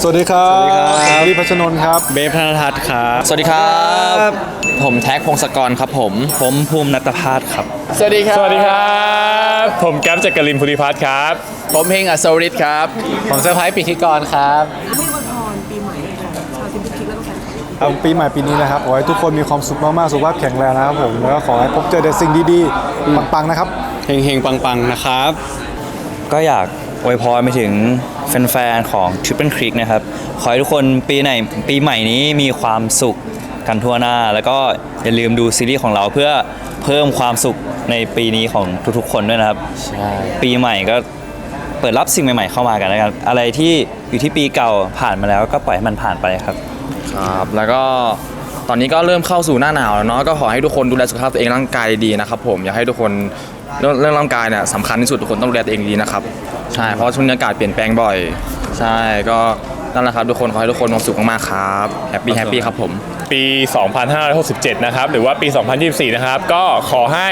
สวัสดีครับสวัสดีครับพี่พัชนนท์ครับ เบฟธนทัศน์ครับสวัสดีครับ ผมแท็กพงศกรครับผม ผมภูมินัตพาสครับ สวัสดีครับ สวัสดีครับ ผมแก๊ปจักรินภูริพัฒน์ครับ ผมเฮงอัศวริศครับ ผมเซอร์ไพรส์ปิธิกรครับ ให้อวยพรปีใหม่ให้กับชาวทีมพิคิกแล้วก็แฟนคลับเอาปีใหม่ปีนี้นะครับ ขอให้ทุกคนมีความสุขมาก ๆ สุขภาพแข็งแรงนะครับผม แล้วก็ขอให้พบเจอแต่สิ่งดี ๆ ปัง ๆ นะครับ เฮงเฮงปังปัง ๆ นะครับ ก็อยากอวยพรไปถึง แฟนๆ ของ Triple Creek นะครับ ขอให้ทุกคนปีไหนปีใหม่นี้มีความสุขกันทั่วหน้า แล้วก็อย่าลืมดูซีรีส์ของเราเพื่อเพิ่มความสุขในปีนี้ของทุกๆ คนด้วยนะครับปีใหม่ก็เปิดรับสิ่งใหม่ๆเข้ามากันนะครับอะไรที่อยู่ที่ปีเก่าผ่านมาแล้วก็ปล่อยให้มันผ่านไปครับ ครับ แล้วก็ตอนนี้ก็เริ่มเข้าสู่หน้าหนาวแล้วเนาะก็ขอให้ทุกคนดูแลสุขภาพตัวเองร่างกายดีนะครับผมอยากให้ทุกคน เรื่องเรื่องร่างกายเนี่ยสำคัญที่สุดทุกคนต้องดูแลตัวเองดีนะครับใช่เพราะช่วงนี้อากาศเปลี่ยนแปลงบ่อย ใช่ก็นั่นแหละครับทุกคนขอให้ทุกคนมีความสุขมากๆครับแฮปปี้แฮปปี้ครับผม ปี 2567 นะครับ หรือว่าปี 2024 นะครับ ก็ขอให้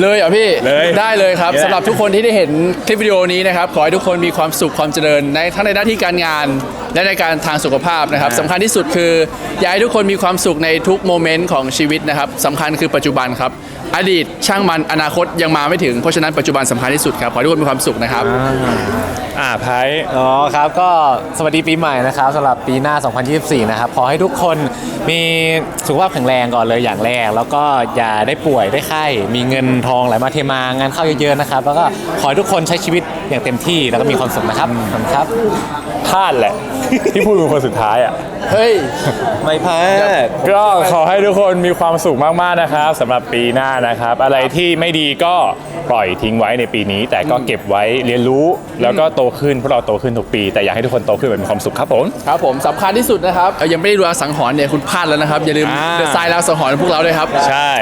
เลยเหรอพี่เลยได้เลยครับเนี่ยสำหรับทุกคนที่ได้เห็นคลิปวิดีโอนี้นะครับ ขอให้ทุกคนมีความสุขความเจริญในทั้งในหน้าที่การงาน และในการทางสุขภาพนะครับสำคัญที่สุดคือ อยากให้ทุกคนมีความสุขในทุกโมเมนต์ของชีวิตนะครับสำคัญคือปัจจุบันครับ อดีตช่างมันอนาคตยังมาไม่ถึงเพราะฉะนั้นปัจจุบันสำคัญที่สุดครับขอให้ทุกคนมีความสุขนะครับ อ่า ไพ่อ๋อครับก็สวัสดีปีใหม่นะครับสำหรับปีหน้า 2024 นะครับขอให้ทุกคนมีสุขภาพแข็งแรงก่อนเลยอย่างแรก แล้วก็อย่าได้ป่วยได้ไข้ มีเงินทองไหลมาเทมางานเข้าเยอะๆนะครับ แล้วก็ขอให้ทุกคนใช้ชีวิตอย่างเต็มที่แล้วก็มีความสุขนะครับขอบคุณครับ พลาดแหละ ที่พูดเป็นคนสุดท้ายอะ เฮ้ย ไม่พลาด ก็ขอให้ทุกคนมีความสุขมากๆนะครับสำหรับปีหน้านะครับ อะไรที่ไม่ดีก็ปล่อยทิ้งไว้ในปีนี้ แต่ก็เก็บไว้เรียนรู้แล้วก็โตขึ้นเพราะเราโตขึ้นทุกปี แต่อยากให้ทุกคนโตขึ้นแบบมีความสุขครับผม ครับผมสำคัญที่สุดนะครับเอ่อยังไม่ได้ดูอาสังหรณ์เนี่ยคุณพลาดแล้วนะครับ อย่าลืมอ่า เดอะไซน์แล้วสังหรณ์พวกเราด้วยครับ ใช่